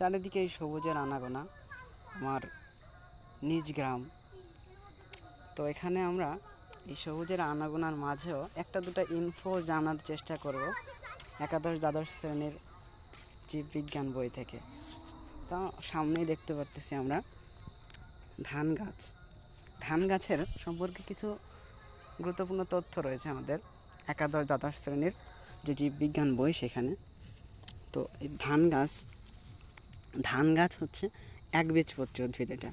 চারিদিকে এই সবুজের আনাগোনা আমার নিজ গ্রাম। তো এখানে আমরা এই সবুজের আনাগোনার মাঝেও একটা দুটো ইনফো জানার চেষ্টা করব একাদশ, দ্বাদশ শ্রেণির জীববিজ্ঞান বই থেকে। তো সামনেই দেখতে পারতেছি আমরা ধান গাছ। ধান গাছের সম্পর্কে কিছু গুরুত্বপূর্ণ তথ্য রয়েছে আমাদের একাদশ, দ্বাদশ শ্রেণির যে জীববিজ্ঞান বই সেখানে। তো এই ধান গাছ ধান গাছ হচ্ছে এক একবীজপত্রী উদ্ভিদ এটা।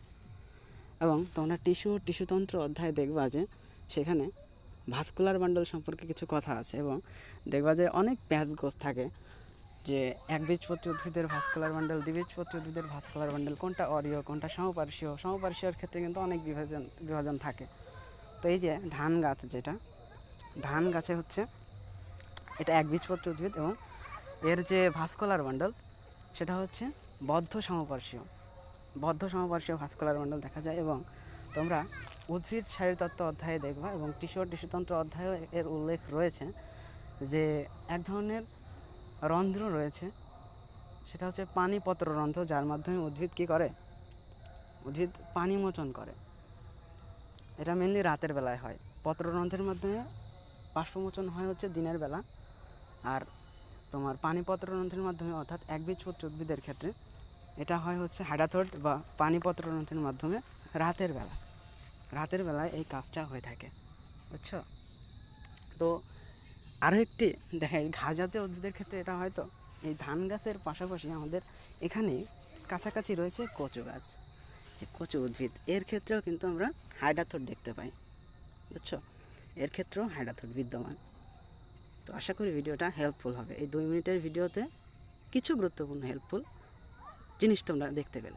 এবং তোমরা টিস্যু, টিস্যুতন্ত্র অধ্যায়ে দেখবা যে সেখানে ভাস্কুলার বান্ডল সম্পর্কে কিছু কথা আছে এবং দেখবা যে অনেক প্যাচগোজ থাকে যে একবীজপত্রী উদ্ভিদের ভাস্কুলার বান্ডল দ্বিবীজপত্রী উদ্ভিদের ভাস্কুলার বান্ডল, কোনটা অরিয় কোনটা সমপার্শ্বীয়, সমপার্শ্বীয়র ক্ষেত্রে কিন্তু অনেক বিভাজন বিভাজন থাকে। তো এই যে ধান গাছ যেটা ধান গাছে হচ্ছে এটা একবীজপত্রী উদ্ভিদ এবং এর যে ভাস্কুলার বান্ডল সেটা হচ্ছে বদ্ধ সমপার্শ্বীয়। বদ্ধ সমপার্শ্বীয় ভাস্কুলার মণ্ডল দেখা যায় এবং তোমরা উদ্ভিদ শারীরতত্ত্ব অধ্যায়ে দেখবা এবং টিস্যু টিস্যুতন্ত্র অধ্যায়েও এর উল্লেখ রয়েছে যে এক ধরনের রন্ধ্র রয়েছে, সেটা হচ্ছে পানিপত্র রন্ধ্র যার মাধ্যমে উদ্ভিদ কী করে? উদ্ভিদ পানি মোচন করে। এটা মেনলি রাতের বেলায় হয়। পত্ররন্ধ্রের মাধ্যমে বাষ্পমোচন হয় হচ্ছে দিনের বেলা। আর তোমার পানিপত্র রন্ধ্রের মাধ্যমে, অর্থাৎ একবীজপত্র উদ্ভিদের ক্ষেত্রে, এটা হয় হচ্ছে হাইডাথোড বা পানিপত্র রন্ধ্রের মাধ্যমে রাতের বেলা। রাতের বেলায় এই কাজটা হয়ে থাকে, বুঝছ? তো আরও একটি দেখা ঘাস জাতীয় উদ্ভিদের ক্ষেত্রে এটা হয়তো এই ধান গাছের পাশাপাশি আমাদের এখানে কাছাকাছি রয়েছে কচু গাছ। যে কচু উদ্ভিদ, এর ক্ষেত্রেও কিন্তু আমরা হাইডাথোড দেখতে পাই, বুঝছ? এর ক্ষেত্রেও হাইডাথোড বিদ্যমান। তো আশা করি ভিডিওটা হেল্পফুল হবে। এই দুই মিনিটের ভিডিওতে কিছু গুরুত্বপূর্ণ হেল্পফুল জিনিস তোমরা দেখতে পেলে।